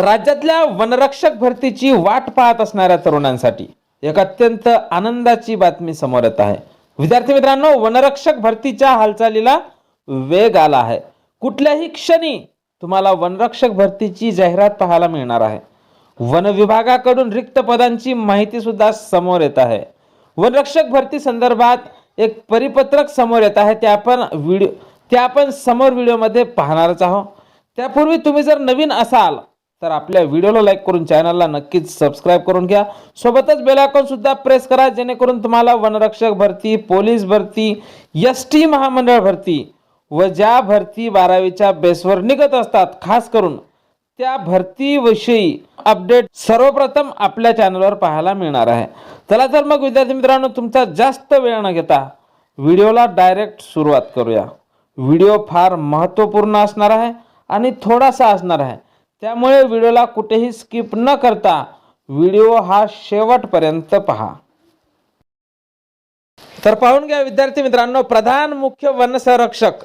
राज्यातल्या वनरक्षक भरतीची वाट पाहत असणाऱ्या तरुणांसाठी एक अत्यंत आनंदाची बातमी समोर येत आहे. विद्यार्थी मित्रांनो वनरक्षक भरतीच्या हालचालीला वेग आला आहे. कुठल्याही क्षणी तुम्हाला वनरक्षक भरतीची जाहिरात पाहायला मिळणार आहे. वन विभागाकडून रिक्त पदांची माहिती सुद्धा समोर येत आहे. वनरक्षक भरती संदर्भात एक परिपत्रक समोर येत आहे. ते आपण व्हिडिओ ते आपण समोर व्हिडिओमध्ये पाहणारच आहोत. त्यापूर्वी तुम्ही जर नवीन असाल तर आपल्या व्हिडिओला लाईक करून चॅनलला नक्कीच सबस्क्राईब करून घ्या. सोबतच बेल आयकॉन सुद्धा प्रेस करा जेणेकरून तुम्हाला वनरक्षक भरती पोलीस भरती एस टी महामंडळ भरती व ज्या भरती बारावीच्या बेसवर निघत असतात खास करून त्या भरतीविषयी अपडेट सर्वप्रथम आपल्या चॅनलवर पाहायला मिळणार आहे. चला तर मग विद्यार्थी मित्रांनो तुमचा जास्त वेळ न घेता व्हिडिओला डायरेक्ट सुरुवात करूया. व्हिडिओ फार महत्त्वपूर्ण असणार आहे आणि थोडासा असणार आहे. त्यामुळे व्हिडिओला कुठेही स्किप न करता व्हिडिओ हा शेवटपर्यंत पहा. तर पाहून घ्या विद्यार्थी मित्रांनो प्रधान मुख्य वन संरक्षक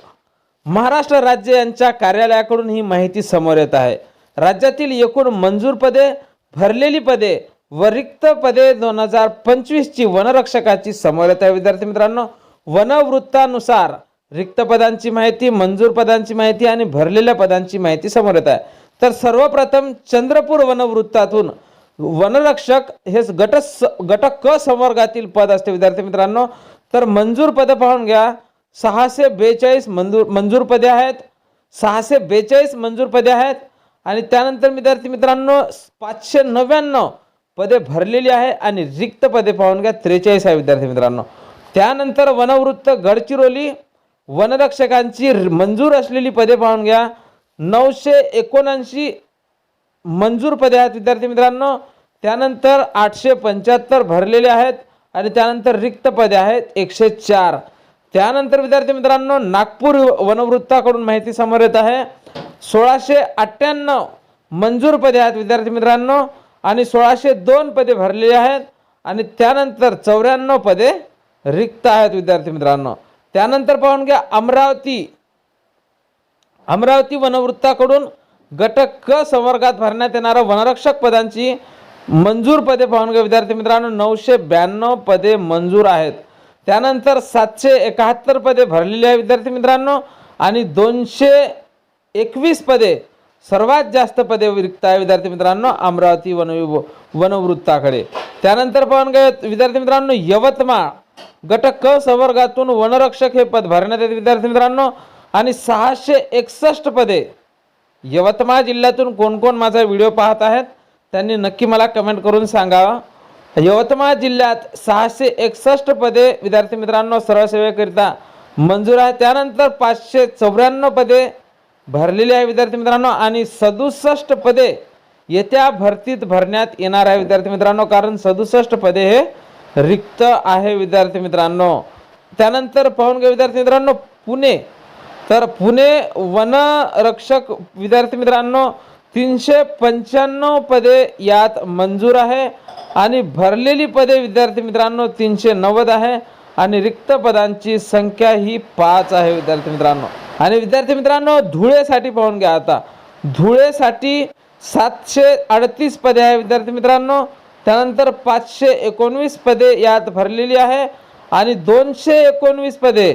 महाराष्ट्र राज्य यांच्या कार्यालयाकडून ही माहिती समोर येत आहे. राज्यातील एकूण मंजूर पदे भरलेली पदे व रिक्त पदे दोन हजार पंचवीसची वनरक्षकाची समोर येत आहे. विद्यार्थी मित्रांनो वनवृत्तानुसार रिक्त पदांची माहिती मंजूर पदांची माहिती आणि भरलेल्या पदांची माहिती समोर येत आहे. तर सर्वप्रथम चंद्रपूर वनवृत्तातून वनरक्षक हे गट स गट क संवर्गातील पद असते विद्यार्थी मित्रांनो. तर मंजूर पदं पाहून घ्या. सहाशे बेचाळीस मंजूर मंजूर पदे आहेत. सहाशे बेचाळीस मंजूर पदे आहेत. आणि त्यानंतर विद्यार्थी मित्रांनो पाचशे नव्याण्णव पदे भरलेली आहे आणि रिक्त पदे पाहून घ्या. त्रेचाळीस आहे विद्यार्थी मित्रांनो. त्यानंतर वनवृत्त गडचिरोली वनरक्षकांची मंजूर असलेली पदे पाहून घ्या. नऊशे एकोणऐंशी मंजूर पदे आहेत विद्यार्थी मित्रांनो. त्यानंतर आठशे पंच्याहत्तर भरलेले आहेत आणि त्यानंतर रिक्त पदे आहेत एकशे चार. त्यानंतर विद्यार्थी मित्रांनो नागपूर वनवृत्ताकडून माहिती समोर येत आहे. सोळाशे अठ्ठ्याण्णव मंजूर पदे आहेत विद्यार्थी मित्रांनो आणि सोळाशे दोन पदे भरलेली आहेत आणि त्यानंतर चौऱ्याण्णव पदे रिक्त आहेत विद्यार्थी मित्रांनो. त्यानंतर पाहून घ्या अमरावती अमरावती वनवृत्ताकडून गट क संवर्गात भरण्यात येणाऱ्या वनरक्षक पदांची मंजूर पदे पाहून घ्या. विद्यार्थी मित्रांनो नऊशे ब्याण्णव पदे मंजूर आहेत. त्यानंतर सातशे एकाहत्तर पदे भरलेली आहे विद्यार्थी मित्रांनो आणि दोनशे एकवीस पदे सर्वात जास्त पदे रिक्त आहे विद्यार्थी मित्रांनो अमरावती वन वनवृत्ताकडे. त्यानंतर पाहून घ्या विद्यार्थी मित्रांनो यवतमाळ. गट क संवर्गातून वनरक्षक हे पद भरण्यात येते विद्यार्थी मित्रांनो आणि सहाशे एकसष्ट पदे. यवतमाळ जिल्ह्यातून कोण कोण माझा व्हिडिओ पाहत आहेत त्यांनी नक्की मला कमेंट करून सांगावं. यवतमाळ जिल्ह्यात सहाशे एकसष्ट पदे विद्यार्थी मित्रांनो सर्वसेवेकरिता मंजूर आहे. त्यानंतर पाचशे चौऱ्याण्णव पदे भरलेली आहे विद्यार्थी मित्रांनो आणि सदुसष्ट पदे येत्या भरतीत भरण्यात येणार आहे विद्यार्थी मित्रांनो कारण सदुसष्ट पदे हे रिक्त आहे विद्यार्थी मित्रांनो. त्यानंतर पाहून घ्या विद्यार्थी मित्रांनो पुणे तर पुणे वनरक्षक विद्यार्थी मित्रांनो तीनशे पंच्याण्णव पदे यात मंजूर आहे आणि भरलेली पदे विद्यार्थी मित्रांनो तीनशे नव्वद आहे आणि रिक्त पदांची संख्या ही पाच आहे विद्यार्थी मित्रांनो. आणि विद्यार्थी मित्रांनो धुळेसाठी पाहून घ्या आता. धुळेसाठी सातशे अडतीस पदे आहे विद्यार्थी मित्रांनो. त्यानंतर पाचशे एकोणवीस पदे यात भरलेली आहे आणि दोनशे एकोणवीस पदे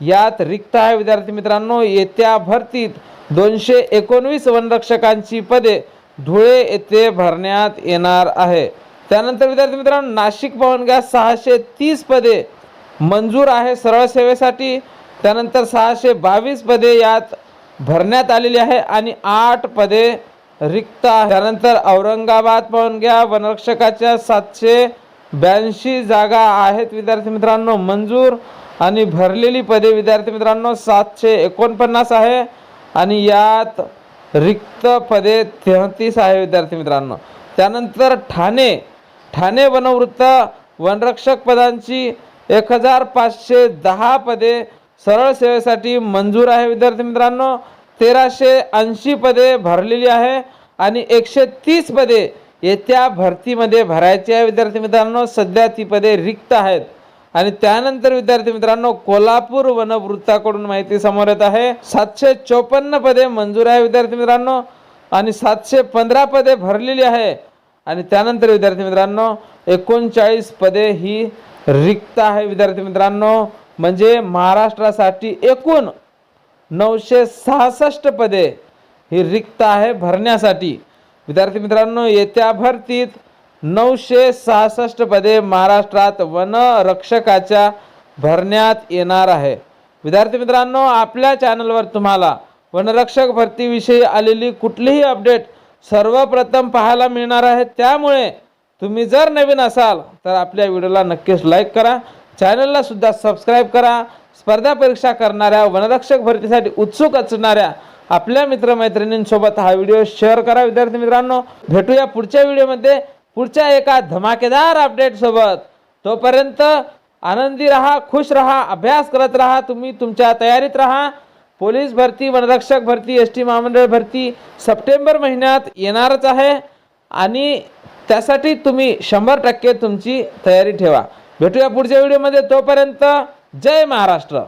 यात रिक्त आहे विद्यार्थी मित्रांनो येत्या भरतीत दोनशे एकोणवीस वनरक्षकांची पदे धुळे येथे भरण्यात येणार आहे. त्यानंतर विद्यार्थी मित्रांनो नाशिक पाहून घ्या सहाशे तीस पदे मंजूर आहे सरळ सेवेसाठी. त्यानंतर सहाशे बावीस पदे यात भरण्यात आलेली आहे आणि आठ पदे रिक्त आहे त्यानंतर औरंगाबाद पाहून घ्या वनरक्षकाच्या सातशे ब्याऐंशी जागा आहेत विद्यार्थी मित्रांनो मंजूर आणि भरलेली पदे विद्यार्थी मित्रांनो सातशे एकोणपन्नास आहे. आणि यात रिक्त पदे तेहतीस आहे विद्यार्थी मित्रांनो. त्यानंतर ठाणे ठाणे वनवृत्त वनरक्षक पदांची एक हजार पाचशे दहा पदे सरळ सेवेसाठी मंजूर आहे विद्यार्थी मित्रांनो. तेराशे ऐंशी पदे भरलेली आहे आणि एकशे तीस पदे येत्या भरतीमध्ये भरायची आहे विद्यार्थी मित्रांनो. सध्या ती पदे रिक्त आहेत. आणि त्यानंतर विद्यार्थी मित्रांनो कोल्हापूर वनवृत्ताकडून माहिती समोर येत आहे. सातशे चोपन्न पदे मंजूर आहे विद्यार्थी मित्रांनो आणि सातशे पंधरा पदे भरलेली आहे. आणि त्यानंतर विद्यार्थी मित्रांनो एकोणचाळीस पदे ही रिक्त आहे विद्यार्थी मित्रांनो. म्हणजे महाराष्ट्रासाठी एकूण नऊशे सहासष्ट पदे ही रिक्त आहे भरण्यासाठी. विद्यार्थी मित्रांनो येत्या भरतीत नऊशे सहासष्ट पदे महाराष्ट्रात वनरक्षकाच्या भरण्यात येणार आहे. विद्यार्थी मित्रांनो आपल्या चॅनलवर तुम्हाला वनरक्षक भरतीविषयी आलेली कुठलीही अपडेट सर्वप्रथम पाहायला मिळणार आहे. त्यामुळे तुम्ही जर नवीन असाल तर आपल्या व्हिडिओला नक्कीच लाईक करा. चॅनलला सुद्धा सबस्क्राईब करा. स्पर्धा परीक्षा करणाऱ्या वनरक्षक भरतीसाठी उत्सुक असणाऱ्या आपल्या मित्रमैत्रिणींसोबत हा व्हिडिओ शेअर करा. विद्यार्थी मित्रांनो भेटूया पुढच्या व्हिडिओमध्ये. पुढच्या एका धमाकेदार अपडेटसोबत तोपर्यंत आनंदी रहा खुश रहा अभ्यास करत रहा तुम्ही तुमच्या तयारीत रहा. पोलीस भरती वनरक्षक भरती एस टी महामंडळ भरती सप्टेंबर महिन्यात येणारच आहे आणि त्यासाठी तुम्ही शंभर टक्के तुमची तयारी ठेवा. भेटूया पुढच्या व्हिडिओमध्ये तोपर्यंत जय महाराष्ट्र.